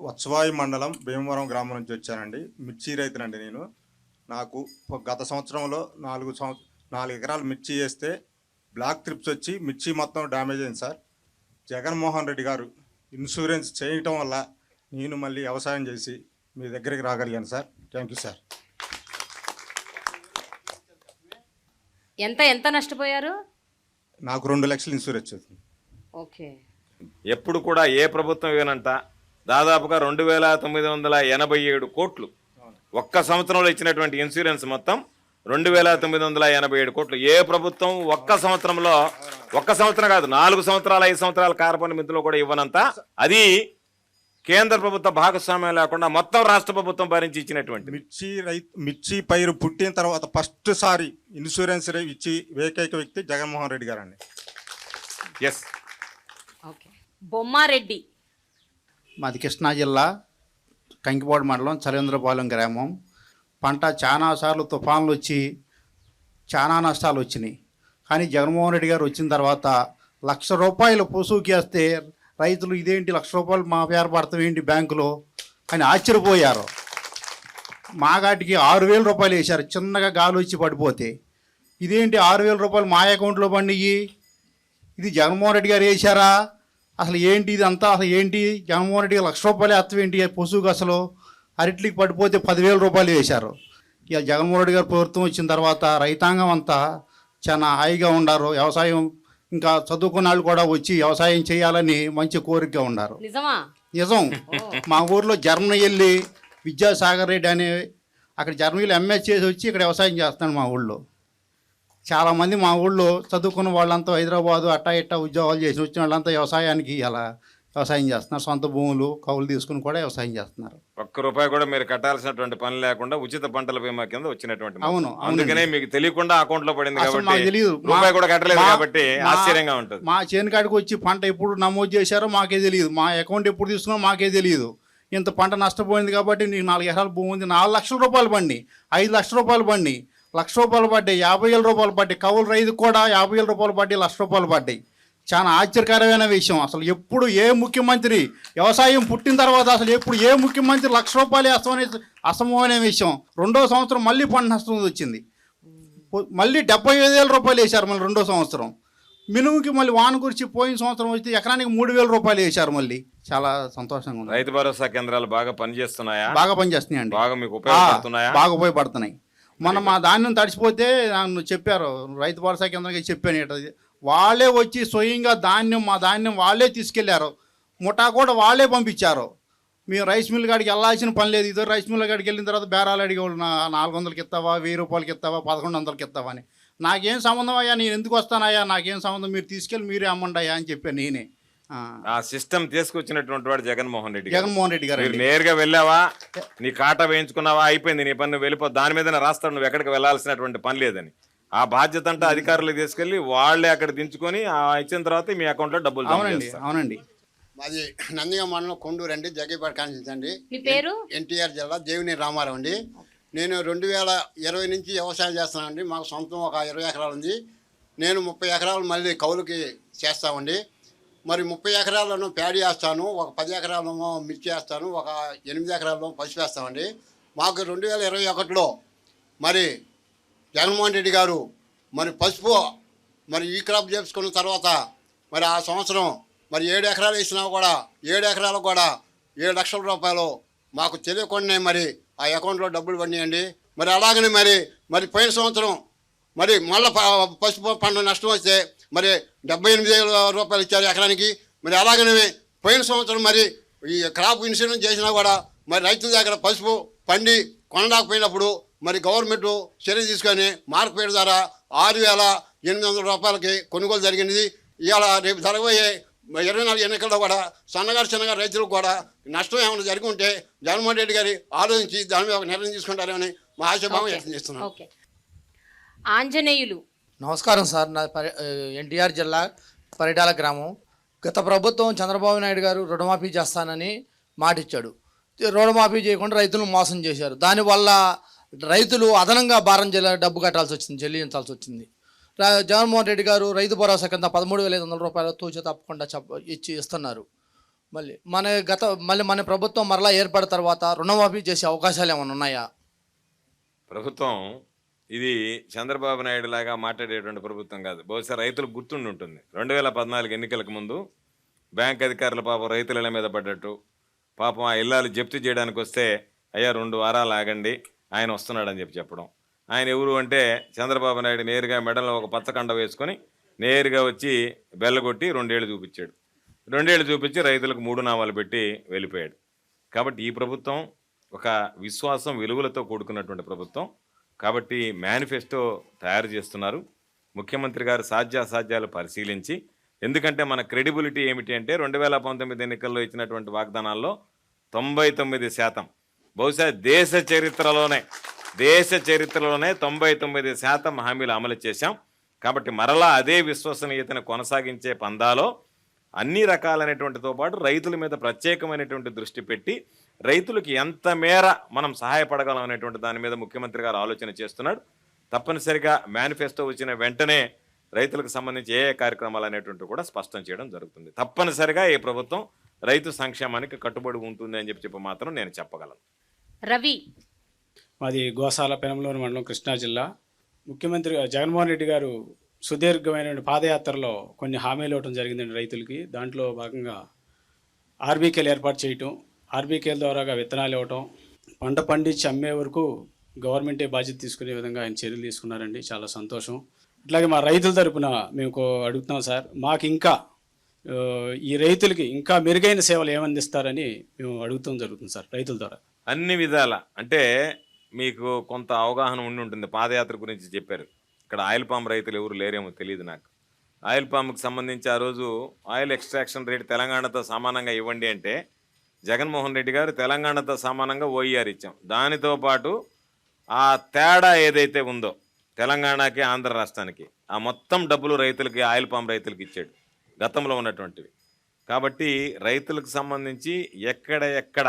వత్సవాయి మండలం భీమవరం గ్రామం నుంచి వచ్చానండి. మిర్చి రైతునండి నేను. నాకు గత సంవత్సరంలో నాలుగు సంవ నాలుగు ఎకరాలు మిర్చి వేస్తే బ్లాక్ ట్రిప్స్ వచ్చి మిర్చి మొత్తం డ్యామేజ్ అయింది సార్. జగన్మోహన్ రెడ్డి గారు ఇన్సూరెన్స్ చేయటం వల్ల నేను మళ్ళీ వ్యవసాయం చేసి మీ దగ్గరికి రాగలిగాను సార్. Thank you sir. ఎంత ఎంత నష్టపోయారు? నాకు రెండు లక్షలు ఇన్సూరెన్స్ వచ్చింది. ఓకే. ఎప్పుడు కూడా ఏ ప్రభుత్వం ఇవ్వనంట దాదాపుగా రెండు వేల తొమ్మిది వందల ఎనభై ఏడు కోట్లు. ఒక్క సంవత్సరంలో ఇచ్చినటువంటి ఇన్సూరెన్స్ మొత్తం రెండు వేల తొమ్మిది వందల ఎనభై ఏడు కోట్లు. ఏ ప్రభుత్వం ఒక్క సంవత్సరంలో ఒక్క సంవత్సరం కాదు నాలుగు సంవత్సరాలు ఐదు సంవత్సరాల కార్బన్ మిత్రులు కూడా ఇవ్వనంత. అది కేంద్ర ప్రభుత్వ భాగస్వామ్యం లేకుండా మొత్తం రాష్ట్ర ప్రభుత్వం భరించి ఇచ్చినటువంటి. మిర్చి రైతు మిర్చి పైరు పుట్టిన తర్వాత ఫస్ట్ సారి ఇన్సూరెన్స్ ఇచ్చి ఏకైక వ్యక్తి జగన్మోహన్ రెడ్డి గారు అండి ఎస్ బొమ్మారెడ్డి. మాది కృష్ణా జిల్లా కంకిపాడు మండలం చలేంద్రపాలెం గ్రామం. పంట చాలా సార్లు తుఫాన్లు వచ్చి చాలా నష్టాలు వచ్చినాయి. కానీ జగన్మోహన్ రెడ్డి గారు వచ్చిన తర్వాత లక్ష రూపాయలు పొసుకేస్తే రైతులు ఇదేంటి లక్ష రూపాయలు మా పేరు ఏంటి బ్యాంకులో అని ఆశ్చర్యపోయారు. మాగాటికి ఆరు వేల రూపాయలు వేశారు. చిన్నగా గాలి వచ్చి పడిపోతే ఇదేంటి ఆరు వేల రూపాయలు మా అకౌంట్లో పండియి ఇది జగన్మోహన్ రెడ్డి గారు వేశారా? అసలు ఏంటి ఇది అంతా అసలు ఏంటి? జగన్మోహన్ రెడ్డి గారు లక్ష రూపాయలు ఎత్తు ఏంటి? పశువుకి అసలు అరటికి పడిపోతే పదివేల రూపాయలు వేశారు. ఇక జగన్మోహన్ రెడ్డి గారు ప్రభుత్వం వచ్చిన తర్వాత రైతాంగం అంతా చాలా హాయిగా ఉన్నారు. వ్యవసాయం ఇంకా చదువుకున్న వాళ్ళు కూడా వచ్చి వ్యవసాయం చేయాలని మంచి కోరికగా ఉన్నారు. నిజమా? నిజం. మా ఊర్లో జర్మనీ వెళ్ళి విద్యాసాగర్ రెడ్డి అనే అక్కడ జర్మనీలో ఎంఎస్ చేసి వచ్చి ఇక్కడ వ్యవసాయం చేస్తున్నాడు మా ఊళ్ళో. చాలామంది మా ఊళ్ళో చదువుకున్న వాళ్ళంతా హైదరాబాదు అట్టా ఇట్టా ఉద్యోగాలు చేసి వచ్చిన వాళ్ళంతా వ్యవసాయానికి అలా వ్యవసాయం చేస్తున్నారు. సొంత భూములు కౌలు తీసుకుని కూడా వ్యవసాయం చేస్తున్నారు. ఒక్క రూపాయి కూడా మీరు కట్టాల్సినటువంటి పని లేకుండా ఉచిత పంటల బీమా కింద వచ్చినటువంటి. అవును. అందుకనే మీకు తెలియకుండా అకౌంట్లో పడింది కాబట్టి తెలియదు. రూపాయి కూడా కట్టలేదు కాబట్టి ఆశ్చర్యంగా ఉంటుంది. మా చేనుకాడికి వచ్చి పంట ఎప్పుడు నమోదు చేశారో మాకే తెలియదు మా అకౌంట్ ఎప్పుడు తీసుకున్నా మాకే తెలియదు ఇంత పంట నష్టపోయింది కాబట్టి నీకు నాలుగు ఎకరాలు భూమి ఉంది. నాలుగు లక్షల రూపాయలు పండి ఐదు లక్షల రూపాయలు పండి లక్ష రూపాయలు పడ్డాయి యాభై వేల రూపాయలు పడ్డాయి. కౌలు రైతుకు కూడా యాభై వేల రూపాయలు పడ్డాయి లక్ష రూపాయలు పడ్డాయి. చాలా ఆశ్చర్యకరమైన విషయం. అసలు ఎప్పుడు ఏ ముఖ్యమంత్రి వ్యవసాయం పుట్టిన తర్వాత అసలు ఎప్పుడు ఏ ముఖ్యమంత్రి లక్ష రూపాయలు వేస్తామనే అసమమైన విషయం. రెండో సంవత్సరం మళ్ళీ పంట నష్టం వచ్చింది. మళ్ళీ డెబ్బై ఐదు వేల రూపాయలు వేశారు మళ్ళీ రెండో సంవత్సరం. మినుముకి మళ్ళీ వాన కురిచి పోయిన సంవత్సరం వచ్చి ఎకరానికి మూడు వేల రూపాయలు వేశారు మళ్ళీ. చాలా సంతోషంగా ఉంది. రైతు భరోసా కేంద్రాలు బాగా పనిచేస్తున్నాయా? బాగా పనిచేస్తున్నాయండి. బాగా మీకు ఉపయోగపడుతున్నాయా? బాగా ఉపయోగపడుతున్నాయి. మొన్న మా ధాన్యం తడిసిపోతే నన్ను చెప్పారు రైతు భరోసా కేంద్రంగా చెప్పాను ఇటు వాళ్ళే వచ్చి స్వయంగా ధాన్యం మా ధాన్యం వాళ్ళే తీసుకెళ్ళారు. ముఠా కూడా వాళ్ళే పంపించారు. మేము రైస్ మిల్ కాడికి వెళ్ళాల్సిన పని లేదు. ఇదో రైస్ మిల్ కాడికి వెళ్ళిన తర్వాత బేరాలు అడిగేవాళ్ళు నాలుగు వందలకి ఇస్తావా? వెయ్యి రూపాయలకి ఇస్తావా? పదకొండు వందలకి ఇస్తావా? అని. నాకేం సంబంధం అయ్యా? నేను ఎందుకు వస్తానయ్యా? నాకేం సంబంధం? మీరు తీసుకెళ్ళి మీరే అమ్మండి అయ్యా అని చెప్పాను నేనే. ఆ, ఆ సిస్టమ్ తీసుకొచ్చినటువంటి వాడు జగన్మోహన్ రెడ్డి గారు. జగన్మోహన్ రెడ్డి గారు మీరు నేరుగా వెళ్ళావా? నీ కాటా వేయించుకున్నావా? అయిపోయింది నీ పని నువ్వు వెళ్ళిపో. దాని మీద రాస్తాడు నువ్వు ఎక్కడికి వెళ్ళాల్సినటువంటి పని లేదని. ఆ బాధ్యత అంతా అధికారులకు తీసుకెళ్ళి వాళ్ళే అక్కడ దించుకొని ఆ ఇచ్చిన తర్వాత మీ అకౌంట్లో డబ్బులు అవునండి. అవునండి. మాది నందిగా మండలం కొండూరు అండి జగ్గేపేట పేరు? ఎన్టీఆర్ జిల్లా దేవిని రామారావు అండి. నేను రెండు వేల ఇరవై నుంచి వ్యవసాయం చేస్తున్నానండి మాకు సొంతం ఒక ఇరవై ఎకరాలు ఉంది. నేను ముప్పై ఎకరాలు మళ్ళీ కౌలుకి చేస్తామండి. మరి ముప్పై ఎకరాలను ప్యాడీ వేస్తాను ఒక పది ఎకరాలను మిర్చి వేస్తాను ఒక ఎనిమిది ఎకరాలను పసుపు వేస్తామండి. మాకు రెండు వేల ఇరవై ఒకటిలో మరి జగన్మోహన్ రెడ్డి గారు మరి పసుపు మరి ఈ క్రాప్ చేసుకున్న తర్వాత మరి ఆ సంవత్సరం మరి ఏడు ఎకరాలు వేసినా కూడా ఏడు ఎకరాలు కూడా ఏడు లక్షల రూపాయలు మాకు తెలియకుండానే మరి ఆ అకౌంట్లో డబ్బులు పడినాయండి. మరి అలాగనే మరి మరి పోయిన సంవత్సరం మరి మళ్ళీ పసుపు పంట నష్టం వస్తే మరి డెబ్బై ఎనిమిది వేల రూపాయలు ఇచ్చారు ఎకరానికి. మరి అలాగనే పోయిన సంవత్సరం మరి ఈ క్రాప్ ఇన్సూరెన్స్ చేసినా కూడా మరి రైతుల దగ్గర పసుపు పండి కొనడాకపోయినప్పుడు మరి గవర్నమెంట్ చర్య తీసుకొని మార్కెట్ ద్వారా ఆరు వేల ఎనిమిది వందల రూపాయలకి కొనుగోలు జరిగినది ఇవాళ రేపు జరగబోయే ఇరవై నాలుగు ఎన్నికల్లో కూడా సన్నగారు చిన్నగారు రైతులకు కూడా నష్టం ఏమైనా జరిగి ఉంటే జగన్మోహన్ రెడ్డి గారి ఆలోచించి దాని మీద ఒక నిర్ణయం తీసుకుంటారని మా ఆశాభావం వ్యక్తం చేస్తున్నాం. ఆంజనేయులు నమస్కారం సార్. నా ఎన్టీఆర్ జిల్లా పరిటాల గ్రామం. గత ప్రభుత్వం చంద్రబాబు నాయుడు గారు రుణమాఫీ చేస్తానని మాటిచ్చాడు. రుణమాఫీ చేయకుండా రైతులను మోసం చేశారు. దానివల్ల రైతులు అదనంగా భారం జిల్లా డబ్బు కట్టాల్సి వచ్చింది చెల్లించాల్సి వచ్చింది. జగన్మోహన్ రెడ్డి గారు రైతు భరోసా కింద పదమూడు వేల ఐదు వందల రూపాయలు తూచ తప్పకుండా చెప్ప ఇచ్చి ఇస్తున్నారు. మళ్ళీ మన గత మళ్ళీ మన ప్రభుత్వం మరలా ఏర్పడిన తర్వాత రుణమాఫీ చేసే అవకాశాలు ఏమైనా ఉన్నాయా? ప్రభుత్వం ఇది చంద్రబాబు నాయుడు లాగా మాట్లాడేటువంటి ప్రభుత్వం కాదు. బహుశా రైతులకు గుర్తుండి ఉంటుంది. రెండు వేల పద్నాలుగు ఎన్నికలకు ముందు బ్యాంక్ అధికారుల పాపం రైతుల మీద పడ్డట్టు. పాపం ఆ ఇల్లాలు జప్తు చేయడానికి వస్తే అయ్యా రెండు వారాలు ఆగండి ఆయన వస్తున్నాడని చెప్పి చెప్పడం. ఆయన ఎవరు అంటే చంద్రబాబు నాయుడు నేరుగా మెడలో ఒక పచ్చకండ వేసుకొని నేరుగా వచ్చి బెల్లగొట్టి రెండేళ్ళు చూపించాడు. రెండేళ్ళు చూపించి రైతులకు మూడు నామాలు పెట్టి వెళ్ళిపోయాడు. కాబట్టి ఈ ప్రభుత్వం ఒక విశ్వాసం విలువలతో కూడుకున్నటువంటి ప్రభుత్వం. కాబట్టి మేనిఫెస్టో తయారు చేస్తున్నారు. ముఖ్యమంత్రి గారు సాధ్యాసాధ్యాలు పరిశీలించి ఎందుకంటే మన క్రెడిబిలిటీ ఏమిటి అంటే రెండు వేల పంతొమ్మిది ఎన్నికల్లో ఇచ్చినటువంటి వాగ్దానాల్లో తొంభై తొమ్మిది శాతం. బహుశా దేశ చరిత్రలోనే దేశ చరిత్రలోనే తొంభై తొమ్మిది శాతం హామీలు అమలు చేశాం. కాబట్టి మరలా అదే విశ్వసనీయతను కొనసాగించే పందాలో అన్ని రకాలైనటువంటితో పాటు రైతుల మీద ప్రత్యేకమైనటువంటి దృష్టి పెట్టి రైతులకు ఎంత మేర మనం సహాయపడగలం అనేటువంటి దాని మీద ముఖ్యమంత్రి గారు ఆలోచన చేస్తున్నాడు. తప్పనిసరిగా మేనిఫెస్టో వచ్చిన వెంటనే రైతులకు సంబంధించి ఏ ఏ కార్యక్రమాలు అనేటువంటి కూడా స్పష్టం చేయడం జరుగుతుంది. తప్పనిసరిగా ఈ ప్రభుత్వం రైతు సంక్షేమానికి కట్టుబడి ఉంటుంది అని చెప్పి చెప్పి మాత్రం నేను చెప్పగలను. రవి. మాది గోసాల పెనంలోని మండలం కృష్ణా జిల్లా. ముఖ్యమంత్రి జగన్మోహన్ రెడ్డి గారు సుదీర్ఘమైన పాదయాత్రలో కొన్ని హామీలు ఇవ్వడం జరిగిందండి రైతులకి. దాంట్లో భాగంగా ఆర్బీకేలు ఏర్పాటు చేయటం ఆర్బీకేల ద్వారాగా విత్తనాలు ఇవ్వటం పంట పండించి అమ్మే వరకు గవర్నమెంటే బాధ్యత తీసుకునే విధంగా ఆయన చర్యలు తీసుకున్నారండి. చాలా సంతోషం. అట్లాగే మా రైతుల తరపున మేము అడుగుతున్నాం సార్ మాకు ఇంకా ఈ రైతులకి ఇంకా మెరుగైన సేవలు ఏమందిస్తారని మేము అడుగుతాం జరుగుతుంది సార్ రైతుల ద్వారా. అన్ని విధాల అంటే మీకు కొంత అవగాహన ఉండి ఉంటుంది. పాదయాత్ర గురించి చెప్పారు. ఇక్కడ ఆయిల్ పామ్ రైతులు ఎవరు లేరేమో తెలియదు నాకు. ఆయిల్ పామ్కి సంబంధించి ఆ రోజు ఆయిల్ ఎక్స్ట్రాక్షన్ రేట్ తెలంగాణతో సమానంగా ఇవ్వండి అంటే జగన్మోహన్ రెడ్డి గారు తెలంగాణతో సమానంగా ఓఈఆర్ ఇచ్చాం. దానితో పాటు ఆ తేడా ఏదైతే ఉందో తెలంగాణకి ఆంధ్ర రాష్ట్రానికి ఆ మొత్తం డబ్బులు రైతులకి ఆయిల్ పామ్ రైతులకి ఇచ్చాడు. గతంలో ఉన్నటువంటివి. కాబట్టి రైతులకు సంబంధించి ఎక్కడ ఎక్కడ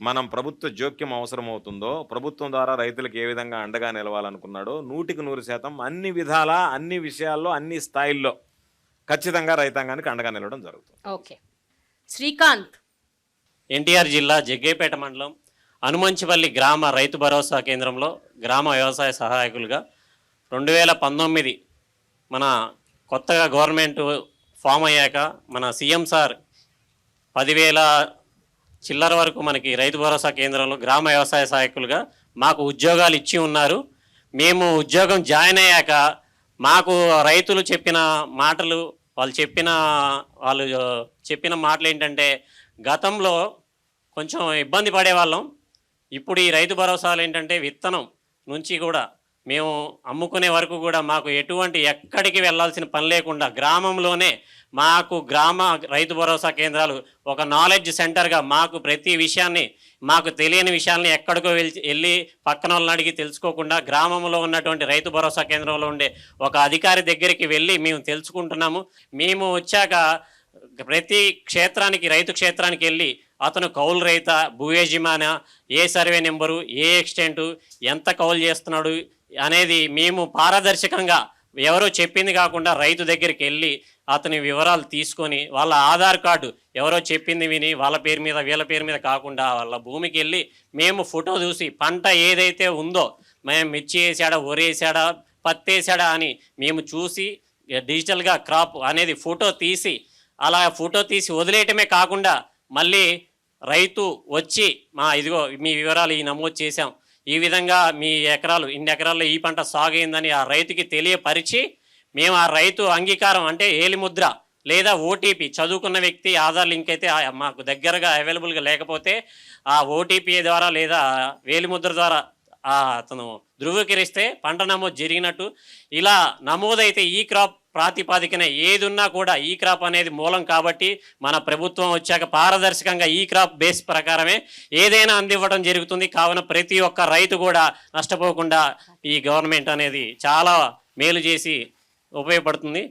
మనం ప్రభుత్వ జోక్యం అవసరమవుతుందో ప్రభుత్వం ద్వారా రైతులకు ఏ విధంగా అండగా నిలవాలనుకున్నాడో నూటికి నూరు శాతం అన్ని విధాల అన్ని విషయాల్లో అన్ని స్థాయిల్లో ఖచ్చితంగా రైతాంగానికి అండగా నిలవడం జరుగుతుంది. ఓకే. శ్రీకాంత్. ఎన్టీఆర్ జిల్లా జగ్గేపేట మండలం అనుమంచిపల్లి గ్రామ రైతు భరోసా కేంద్రంలో గ్రామ వ్యవసాయ సహాయకులుగా రెండు వేల పంతొమ్మిది మన కొత్తగా గవర్నమెంట్ ఫామ్ అయ్యాక మన సీఎం సార్ పదివేల చిల్లర వరకు మనకి రైతు భరోసా కేంద్రంలో గ్రామ వ్యవసాయ సహాయకులుగా మాకు ఉద్యోగాలు ఇచ్చి ఉన్నారు. మేము ఉద్యోగం జాయిన్ అయ్యాక మాకు రైతులు చెప్పిన మాటలు వాళ్ళు చెప్పిన వాళ్ళు చెప్పిన మాటలు ఏంటంటే గతంలో కొంచెం ఇబ్బంది పడేవాళ్ళం. ఇప్పుడు ఈ రైతు భరోసాలు ఏంటంటే విత్తనం నుంచి కూడా మేము అమ్ముకునే వరకు కూడా మాకు ఎటువంటి ఎక్కడికి వెళ్ళాల్సిన పని లేకుండా గ్రామంలోనే మాకు గ్రామ రైతు భరోసా కేంద్రాలు ఒక నాలెడ్జ్ సెంటర్గా మాకు ప్రతి విషయాన్ని మాకు తెలియని విషయాల్ని ఎక్కడికో వెళ్ళి వెళ్ళి పక్కన వాళ్ళని అడిగి తెలుసుకోకుండా గ్రామంలో ఉన్నటువంటి రైతు భరోసా కేంద్రంలో ఉండే ఒక అధికారి దగ్గరికి వెళ్ళి మేము తెలుసుకుంటున్నాము. మేము వచ్చాక ప్రతి క్షేత్రానికి రైతు క్షేత్రానికి వెళ్ళి అతను కౌలు రైత భూ యజమాన ఏ సర్వే నెంబరు ఏ ఎక్స్టెంటు ఎంత కౌలు చేస్తున్నాడు అనేది మేము పారదర్శకంగా ఎవరో చెప్పింది కాకుండా రైతు దగ్గరికి వెళ్ళి అతని వివరాలు తీసుకొని వాళ్ళ ఆధార్ కార్డు ఎవరో చెప్పింది విని వాళ్ళ పేరు మీద వీళ్ళ పేరు మీద కాకుండా వాళ్ళ భూమికి వెళ్ళి మేము ఫోటో చూసి పంట ఏదైతే ఉందో మేము మిర్చి వేసాడా వరి వేసాడా పత్తి వేసాడా అని మేము చూసి డిజిటల్గా క్రాప్ అనేది ఫోటో తీసి అలా ఫోటో తీసి వదిలేయటమే కాకుండా మళ్ళీ రైతు వచ్చి మా ఇదిగో మీ వివరాలు ఈ నమోదు చేశాం. ఈ విధంగా మీ ఎకరాలు ఇన్ని ఎకరాల్లో ఈ పంట సాగు అయిందని ఆ రైతుకి తెలియపరిచి మేము ఆ రైతు అంగీకారం అంటే ఏలిముద్ర లేదా ఓటీపీ చదువుకున్న వ్యక్తి ఆధార్ లింక్ అయితే మాకు దగ్గరగా అవైలబుల్గా లేకపోతే ఆ ఓటీపీ ద్వారా లేదా వేలిముద్ర ద్వారా అతను ధృవీకరిస్తే పంట నమోదు జరిగినట్టు. ఇలా నమోదైతే ఈ క్రాప్ ప్రాతిపాదికన ఏదున్నా కూడా ఈ క్రాప్ అనేది మూలం కాబట్టి మన ప్రభుత్వం వచ్చాక పారదర్శకంగా ఈ క్రాప్ బేస్ ప్రకారమే ఏదైనా అందివ్వడం జరుగుతుంది. కావున ప్రతి ఒక్క రైతు కూడా నష్టపోకుండా ఈ గవర్నమెంట్ అనేది చాలా మేలు చేసి ఉపయోగపడుతుంది.